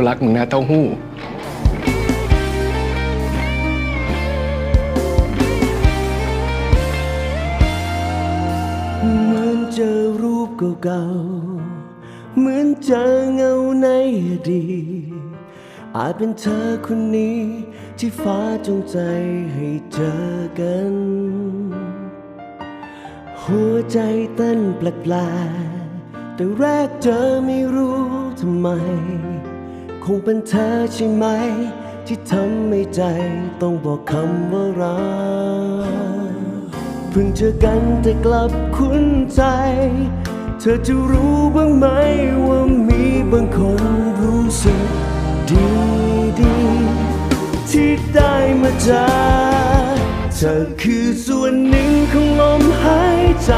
กูรักมึงนะเต้าหู้เหมือนเจอรูปเก่าๆเหมือนเจอเงาในอดีตอาจเป็นเธอคนนี้ที่ฟ้าจงใจให้เจอกัน หัวใจเต้นแปลกๆแต่แรกเจอไม่รู้ทำไม งเป็นเธอใช่ไหม ที่ทำให้ใจต้องบอกคำว่ารักเพิ่งเจอกันแต่กลับคุ้นใจ เธอจะรู้บ้างไหมว่ามีบางคนรู้สึกดีดีที่ได้มาเจอเธอคือส่วนหนึ่งของลมหายใจ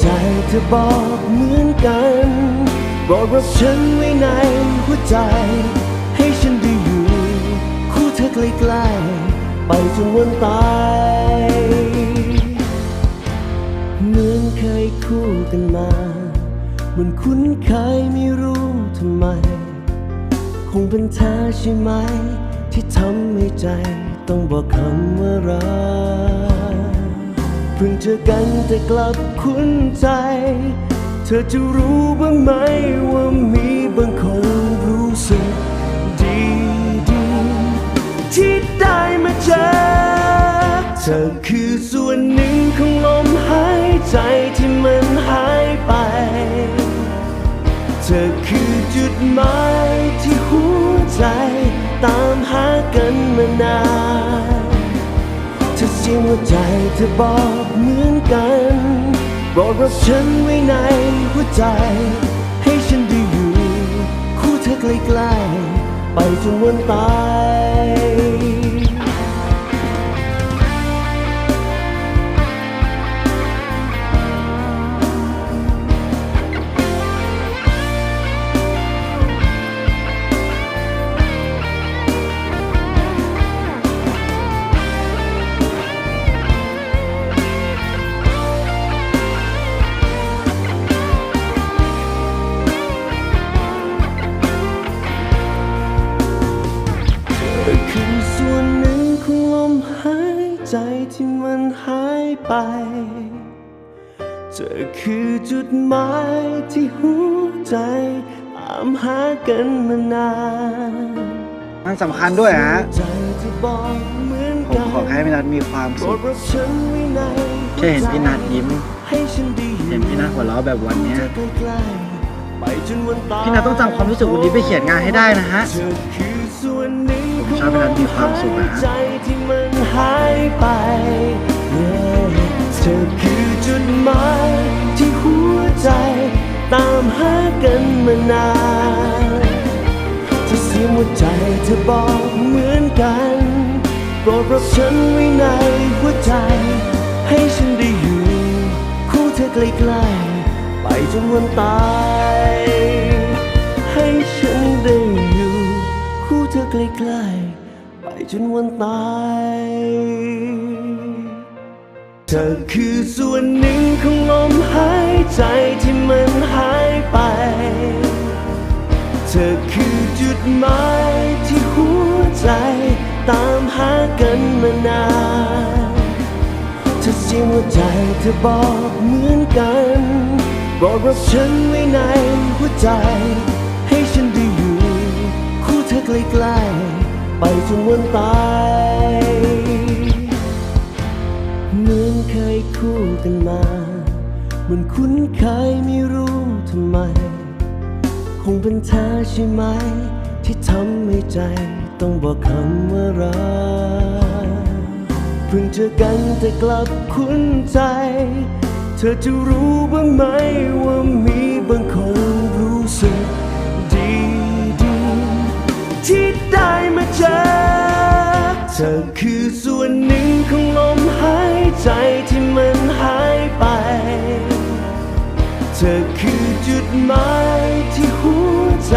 ใจเธอบอกเหมือนกัน บอกรับฉันไว้ในหัวใจ ให้ฉันได้อยู่ คู่เธอใกล้ๆไปจนวันตายเหมือนเคยคู่กันมาเหมือนคุ้นเคยไม่รู้ทำไม คงเป็นเธอใช่ไหม ที่ทำให้ใจต้องบอกคำว่ารัก พิ่งเจอกันแต่กลับคุ้นใจ เธอจะรู้บ้างไหมว่ามีบางคนรู้สึกดีดีที่ได้มาเจอ เธอคือส่วนหนึ่งของลมหายใจที่มันหายไป เธอคือจุดหมายที่หัวใจ ตามหากันมานาน จริงว่าใจเธอบอกเหมือนกันบอกรับฉันไว้ในหัวใจ ให้ฉันได้อยู่ คู่เธอใกล้ๆไปจนวันตาย ไป เธอคือจุดหมายที่หัวใจตามหากันมานานมันสำคัญด้วยฮะใจที่บอกเหมือนผมกันขอให้พี่นัทมีความโปรสุดขรับฉันไว้ในแค่เห็นพี่นัทยิ้ม ให้ฉันด้อยู่เห็นพี่นัทหัวเราะแบบวันเนี้ยใกล้ๆไปจนวันตาย พี่นัทต้องจำความรู้สึกวันนี้ไปเขียนงานให้ได้นะฮะ เธอคือส่วนหนึ่งผมชอบให้นัทมีความสุขนะฮะ ใจที่มันหายไป เธอคือจุดหมายที่หัวใจตามหากันมานานเธอเสียหัวใจเธอบอกเหมือนกันโปรดรับฉันไว้ในหัวใจ ให้ฉันได้อยู่ คู่เธอใกล้ๆไปจนวันตาย ให้ฉันได้อยู่ คู่เธอใกล้ๆไปจนวันตาย เธอคือส่วนหนึ่งของลมหายใจที่มันหายไป เธอคือจุดหมายที่หัวใจตามหากันมานานเธอเสียงหัวใจเธอบอกเหมือนกัน บอกรับฉันไว้ในหัวใจ ให้ฉันได้อยู่ คู่เธอใกล้ๆไปจนวันตาย คู่กันมาเหมือนคุ้นเคยไม่รู้ทำไม คงเป็นเธอใช่ไหม ที่ทำให้ใจต้องบอกคำว่ารักเพิ่งเจอกันแต่กลับคุ้นใจ เธอจะรู้บ้างไหมว่ามีบางคนรู้สึกดีดีที่ได้มาเจอเธอคือส่วนหนึ่ง ใจที่มันหายไป เธอคือจุดหมายที่หัวใจ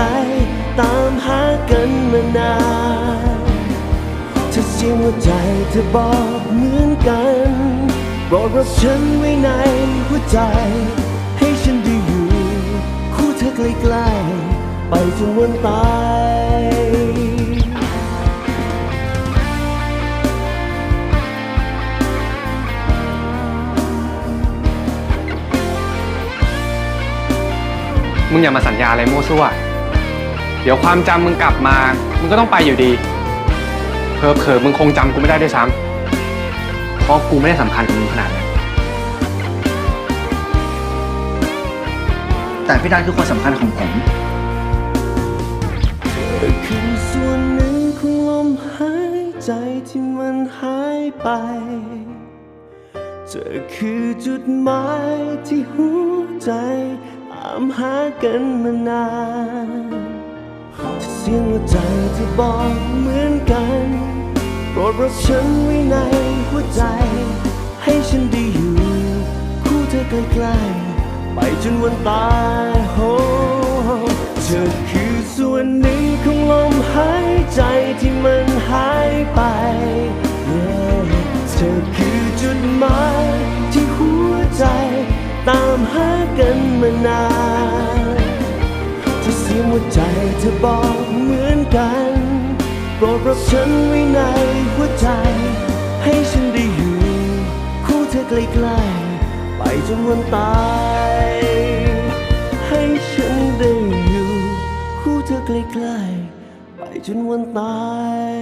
ตามหากันมานานเธอเสียงหัวใจเธอบอกเหมือนกันโปรดรับฉันไว้ในหัวใจ ให้ฉันได้อยู่ คู่เธอใกล้ๆไปจนวันตาย มึงอย่ามาสัญญาอะไรมั่วซั่ว เดี๋ยวความจำมึงกลับมา มึงก็ต้องไปอยู่ดี เพอเพอๆมึงคงจำกูไม่ได้ด้วยซ้ำเพราะกูไม่ได้สำคัญกับมึงขนาดนั้น แต่พี่นัทคือคนสำคัญของผมเธอคือส่วนหนึ่งของลมหายใจที่มันหายไป เธอคือจุดหมายที่หัวใจตามหากันมานาน เสียงหัวใจเธอบอกเหมือนกัน โปรดรับฉันไว้ในหัวใจ ให้ฉันได้อยู่ คู่เธอใกล้ๆไปจนวันตายโอ้เธอคือส่วนหนึ่งของลมหายใจที่มันหายไป Yeah เธอคือจุดหมายที่หัวใจตามหากันมานาน เธอบอกเหมือนกัน โปรดรับฉันไว้ในหัวใจ ให้ฉันได้อยู่ คู่เธอใกล้ๆไปจนวันตาย ให้ฉันได้อยู่ คู่เธอใกล้ๆไปจนวันตาย